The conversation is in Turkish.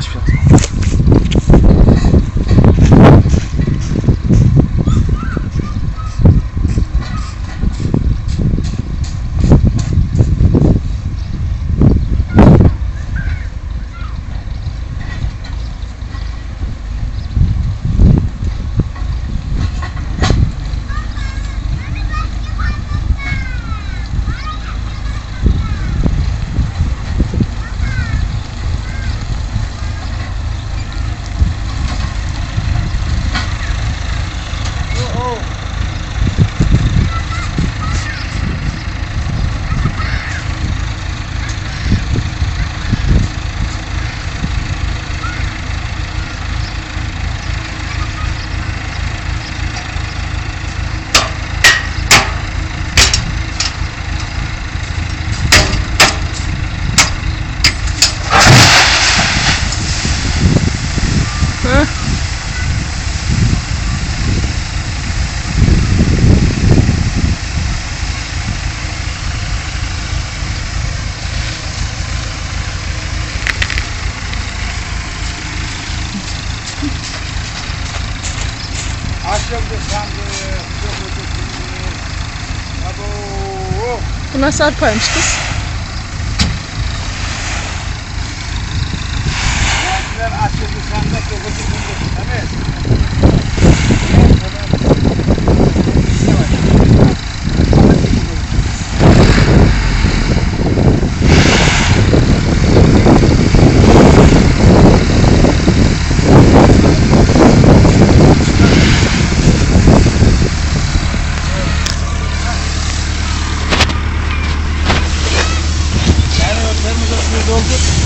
c'est pas suffisant. Abo. Bu nasıl arpaymış kız? saatimiz oldu.